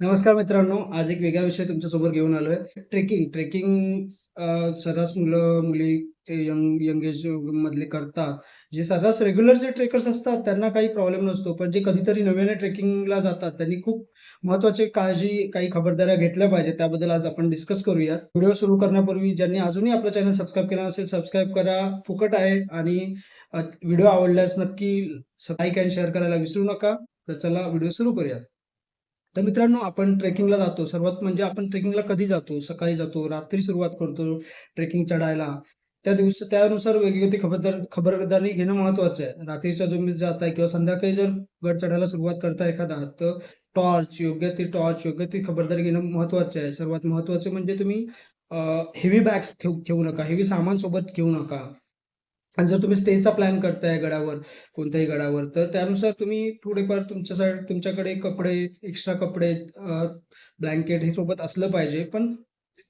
नमस्कार मित्रांनो आज एक वेगळा विषय तुमच्यासोबत घेऊन आलोय. ट्रेकिंग ट्रेकिंग सर्रास मुलं मुली यंग यंग एज मधले करतात. जे सर्रास रेग्युलर जे ट्रेकर्स असतात त्यांना काही प्रॉब्लेम नसतो. पण जे कधीतरी नव्याने ट्रेकिंगला जातात त्यांनी खूप महत्वाची काळजी काही खबरदाऱ्या घेतल्या पाहिजे त्याबद्दल आज आपण डिस्कस करूया व्हिडिओ सुरू करण्यापूर्वी ज्यांनी अजूनही आपलं चॅनल सबस्क्राईब केलं नसेल सबस्क्राईब करा. फुकट आहे आणि व्हिडिओ आवडल्यास नक्की लाईक अँड शेअर करायला विसरू नका. तर चला व्हिडिओ सुरू करूया तर मित्रांनो आपण ट्रेकिंगला जातो. सर्वात म्हणजे आपण ट्रेकिंगला कधी जातो? सकाळी जातो रात्री सुरुवात करतो ट्रेकिंग चढायला. त्या दिवस त्यानुसार वेगवेगळी खबरदार खबरदारी घेणं महत्वाचं आहे. रात्रीचा जो मी जाताय किंवा संध्याकाळी जर गड चढायला सुरुवात करता एखादा तर टॉर्च योग्य ती टॉर्च योग्य ती खबरदारी घेणं महत्वाचं आहे. सर्वात महत्वाचं म्हणजे तुम्ही हेवी बॅग्स ठेवू ठेवू नका. हेवी सामान सोबत घेऊ नका. आणि जर तुम्ही स्टेचा प्लॅन करताय गडावर कोणत्याही गडावर तर त्यानुसार तुम्ही थोडेफार तुमच्या साईड तुमच्याकडे कपडे एक्स्ट्रा कपडे ब्लँकेट हे सोबत असलं पाहिजे. पण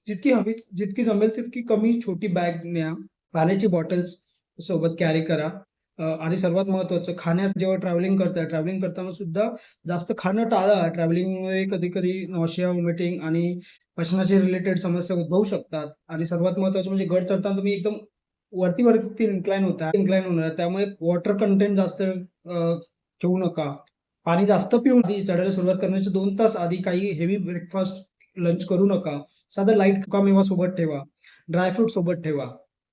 जितकी हवी जितकी जमेल तितकी कमी छोटी बॅग न्या. पाण्याची बॉटल्स सोबत कॅरी. करा आणि सर्वात महत्वाचं खाण्यात जेव्हा ट्रॅव्हलिंग करताय ट्रॅव्हलिंग करताना सुद्धा जास्त खाणं टाळा. ट्रॅव्हलिंगमुळे कधी कधी नॉशिया वॉमिटिंग आणि पचनाचे रिलेटेड समस्या उद्भवू शकतात. आणि सर्वात महत्वाचं म्हणजे गड चढताना तुम्ही एकदम वरती वरती इन्क्लाइन होता इन्क्लाइन होणार. त्यामुळे वॉटर कंटेंट जास्त अ, ठेवू नका. पाणी जास्त पिऊन आधी चढायला सुरुवात करण्याच्या दोन तास आधी काही हेवी ब्रेकफास्ट लंच करू नका. साधं लाइट मेवा सोबत ठेवा. ड्रायफ्रूट सोबत ठेवा.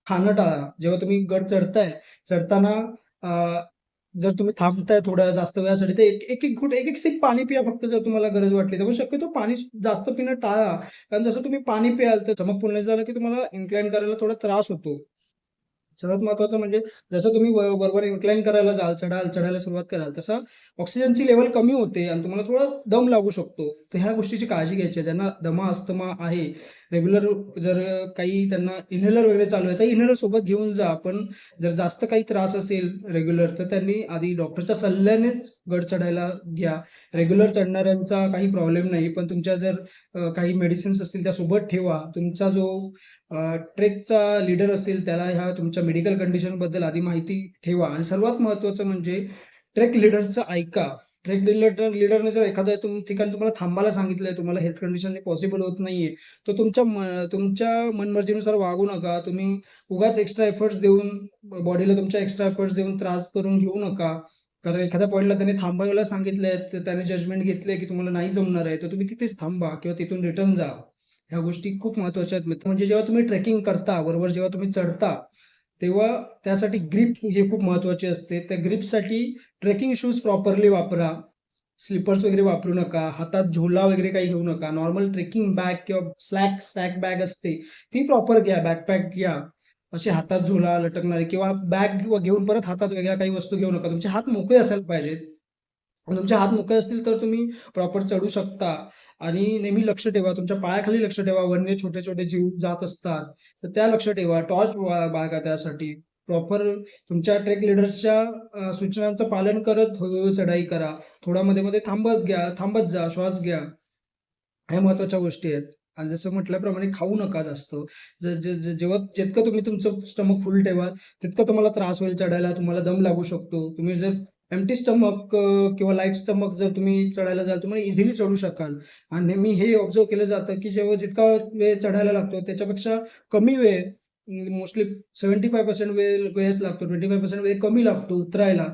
खाणं टाळा. जेव्हा तुम्ही गड चढताय चढताना जर तुम्ही थांबताय थोड्या जास्त वेळासाठी तर एक एक एक घुट एक एक सिप पाणी पिया फक्त जर तुम्हाला गरज वाटली. तर शक्यतो पाणी जास्त पिणं टाळा. कारण जसं तुम्ही पाणी प्याल तर चमक पूर्ण झालं की तुम्हाला इन्क्लाइन करायला थोडा त्रास होतो. सर्वात महत्वाचं म्हणजे जसं तुम्ही व- बरोबर इन्क्लाइन करायला जाल चढाल चढायला सुरुवात कराल तसं ऑक्सिजनची लेवल कमी होते आणि तुम्हाला थोडा दम लागू शकतो. तर ह्या गोष्टीची काळजी घ्यायची आहे. ज्यांना दमा अस्थमा आहे रेग्युलर जर काही त्यांना इन्हेलर वगैरे चालू आहे तर इन्हेलर सोबत घेऊन जा. पण जर जास्त काही त्रास असेल रेग्युलर तर त्यांनी आधी डॉक्टरच्या सल्ल्यानेच गड चढायला घ्या. रेग्युलर चढणाऱ्यांचा काही प्रॉब्लेम नाही पण तुमच्या जर काही मेडिसिन्स असतील त्या सोबत ठेवा. तुमचा जो ट्रेकचा लीडर असतील त्याला ह्या तुमच्या मेडिकल कंडिशनबद्दल आधी माहिती ठेवा. आणि सर्वात महत्वाचं म्हणजे ट्रेक लीडरचं ऐका. ट्रेक लिडर लीडरने जर एखाद्या तुम ठिकाणी तुम्हाला थांबायला सांगितलंय तुम्हाला हेल्थ कंडिशन पॉसिबल होत नाहीये तर तुमच्या म- तुमच्या मनमर्जीनुसार वागू नका. तुम्ही उगाच एक्स्ट्रा एफर्ट्स देऊन बॉडीला तुमच्या एक्स्ट्रा एफर्ट्स देऊन त्रास करून घेऊ नका. कारण एखाद्या पॉईंटला त्याने थांबायला सांगितलंय तर त्याने जजमेंट घेतले की तुम्हाला नाही जमणार आहे तर तुम्ही तिथेच थांबा किंवा तिथून रिटर्न जा. ह्या गोष्टी खूप महत्त्वाच्या आहेत म्हणजे जेव्हा तुम्ही ट्रेकिंग करता बरोबर जेव्हा तुम्ही चढता तेव्हा त्यासाठी ग्रीप हे खूप महत्त्वाचे असते. त्या ग्रीपसाठी ट्रेकिंग शूज प्रॉपरली वापरा. स्लिपर्स वगैरे वापरू नका. हातात झोला वगैरे काही घेऊ नका. नॉर्मल ट्रेकिंग बॅग किंवा स्लॅक स्लॅक बॅग असते ती प्रॉपर घ्या. बॅकपॅक घ्या. असे हातात झुला लटकणारे किंवा बॅग घेऊन परत हातात वेगळ्या काही वस्तू घेऊ नका. तुमचे हात मोकळे असायला पाहिजेत. तुमचे हात मोकळे असतील तर तुम्ही प्रॉपर चढू शकता. आणि नेहमी लक्ष ठेवा. तुमच्या पायाखाली लक्ष ठेवा. वन्य छोटे छोटे जीव जात असतात. तर त्या लक्ष ठेवा. टॉर्च बाळगा त्यासाठी. प्रॉपर तुमच्या ट्रेक लिडर्सच्या सूचनांचं पालन करत हळूहळू चढाई करा. थोडा मध्ये मध्ये थांबत घ्या थांबत जा. श्वास घ्या. ह्या महत्त्वाच्या गोष्टी आहेत. आणि जसं म्हटल्याप्रमाणे खाऊ नका जास्त. जेव्हा जितकं तुम्ही तुमचं स्टमक फुल ठेवा तितकं तुम्हाला त्रास होईल चढायला तुम्हाला दम लागू शकतो. तुम्ही जर एमटी स्टमक किंवा लाइट स्टमक जर तुम्ही चढायला जाल तुम्हाला इझिली चढू शकाल. आणि नेहमी हे ऑब्झर्व केलं जातं की जेव्हा जितका वेळ चढायला लागतो त्याच्यापेक्षा कमी वेळ मोस्टली सेव्हन्टी फाय पर्सेंट वेळ वेळच लागतो. ट्वेंटी फाय पर्सेंट वेळ कमी लागतो उतरायला.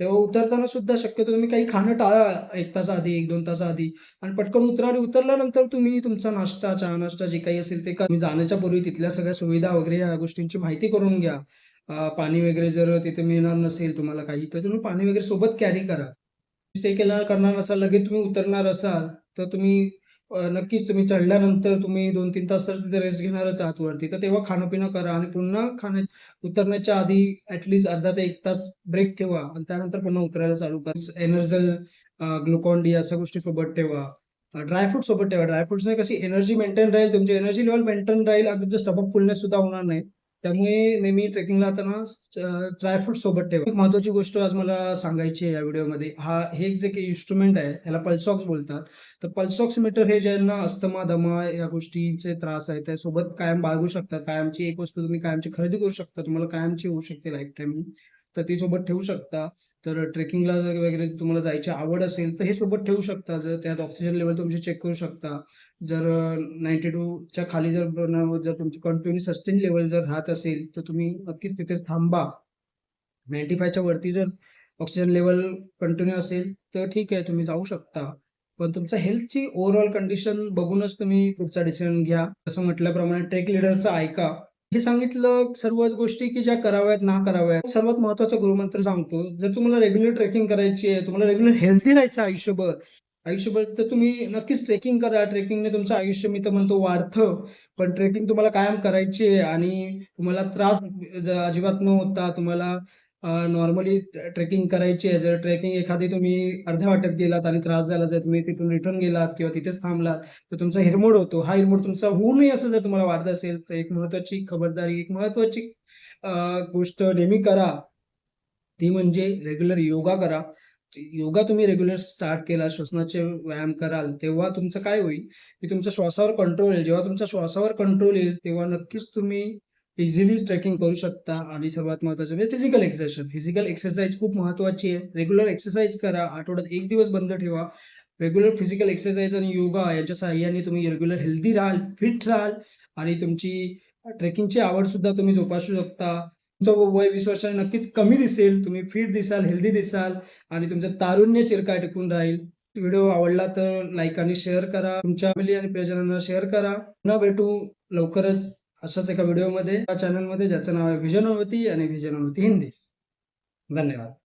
तेव्हा उतरताना सुद्धा शक्यतो तुम्ही काही खाणं टाळा एक तास आधी एक दोन तास आधी. आणि पटकन उतरा आणि उतरल्यानंतर तुम्ही तुमचा नाश्ता चहा नाश्ता जे काही असेल ते का तुम्ही जाण्याच्या पूर्वी तिथल्या सगळ्या सुविधा वगैरे या गोष्टींची माहिती करून घ्या. पाणी वगैरे जर तिथे मिळणार नसेल तुम्हाला काही तर तुम्ही पाणी वगैरे सोबत कॅरी करा. स्टे केला करणार असाल लगेच तुम्ही उतरणार असाल तर तुम्ही नक्कीच तुम्ही चढल्यानंतर तुम्ही दोन तीन तास तर तिथे रेस्ट घेणारच आहात वरती. तर तेव्हा खाणं पिणं करा आणि पुन्हा खाण्या उतरण्याच्या आधी ऍटलीस्ट अर्धा ते एक तास ब्रेक ठेवा आणि त्यानंतर पुन्हा उतरायला चालू करा. एनर्जल ग्लुकॉन डी अशा गोष्टी सोबत ठेवा. ड्रायफ्रूट सोबत ठेवा. ड्रायफ्रुट्सने कशी एनर्जी मेंटेन राहील? तुमची एनर्जी लेवल मेंटेन राहील आणि तुमचं स्टमक फुलनेस सुद्धा होणार नाही. त्यामुळे नेहमी ट्रेकिंगला जाताना ड्रायफ्रूट सोबत ठेवा. महत्वाची गोष्ट आज मला सांगायची आहे या व्हिडिओमध्ये. हा हे जे काही इन्स्ट्रुमेंट आहे ह्याला पल्सॉक्स बोलतात. तर पल्सॉक्स मीटर हे ज्यांना अस्थमा दमा या गोष्टीचे त्रास आहेत. त्यासोबत कायम बाळगू शकतात. कायमची एक वस्तू तुम्ही कायमची खरेदी करू शकता. तुम्हाला कायमची होऊ शकते लाईफ टाईम तर ती सोबत ठेवू शकता. तर ट्रेकिंगला वगैरे जर तुम्हाला जायची आवड असेल, तर हे सोबत ठेवू शकता. जर त्यात ऑक्सिजन लेवल तुमची चेक करू शकता. जर नाईन्टी टूच्या खाली जर जर तुमची कंटिन्यू सस्टेन लेवल जर राहत असेल, तर तुम्ही नक्कीच तिथे थांबा. 95च्या वरती जर ऑक्सिजन लेवल कंटिन्यू असेल, तर ठीक आहे तुम्ही जाऊ शकता. पण तुमच्या हेल्थची ओव्हरऑल कंडिशन बघूनच तुम्ही पुढचा डिसिजन घ्या. जसं म्हटल्याप्रमाणे ट्रेक लीडरचं ऐका. हे सांगितलं सर्वच गोष्टी की ज्या कराव्यात, ना कराव्यात. सर्वात महत्त्वाचा गुरुमंत्र सांगतो. जर तुम्हाला रेग्युलर ट्रेकिंग करायची आहे, तुम्हाला रेग्युलर हेल्दी राहायचं आयुष्यभर, आयुष्यभर तर तुम्ही नक्कीच ट्रेकिंग करा. ट्रेकिंगने तुमचं आयुष्य मी तर म्हणतो वाढतं. पण ट्रेकिंग तुम्हाला कायम करायची आहे आणि तुम्हाला त्रास अजिबात न होता तुम्हाला नॉर्मली ट्रेकिंग करायची आहे. जर ट्रेकिंग एखादी तुम्ही अर्ध्या वाटेत गेलात आणि त्रास झाला, जर तुम्ही तिथून रिटर्न गेलात किंवा तिथेच थांबलात, तर तुमचा हिरमोड होतो. हा हिरमोड तुमचा होऊ नये असं जर तुम्हाला वाटत असेल, तर एक महत्त्वाची खबरदारी, एक महत्त्वाची गोष्ट नेहमी करा. ती म्हणजे रेग्युलर योगा करा. योगा तुम्ही रेग्युलर स्टार्ट केला, श्वसनाचे व्यायाम कराल, तेव्हा तुमचं काय होईल, की तुमच्या श्वासावर कंट्रोल येईल. जेव्हा तुमच्या श्वासावर कंट्रोल येईल, तेव्हा नक्कीच तुम्ही इझिली ट्रेकिंग करू शकता आणि सर्वात महत्त्वाचं म्हणजे फिजिकल एक्सरसाइज. फिजिकल एक्सरसाइज खूप महत्त्वाची आहे. रेग्युलर एक्सरसाइज करा. आठवड्यात एक दिवस बंद ठेवा. रेग्युलर फिजिकल एक्सरसाइज आणि योगा यांच्या सहाय्याने तुम्ही रेग्युलर हेल्दी राहाल, फिट राहाल आणि तुमची ट्रेकिंगची आवडसुद्धा तुम्ही जोपासू शकता. तुमचं वय वीस वर्षाने नक्कीच कमी दिसेल. तुम्ही फिट दिसाल, हेल्दी दिसाल आणि तुमचं तारुण्य चिरकाय टिकून राहील. व्हिडिओ आवडला तर लाईक आणि शेअर करा. तुमच्या फॅमिली आणि प्रियजनांना शेअर करा. पुन्हा भेटू लवकरच अशाच एका व्हिडिओमध्ये या चॅनलमध्ये ज्याचं नाव आहे व्हिजन आणि व्हिजन हिंदी. धन्यवाद.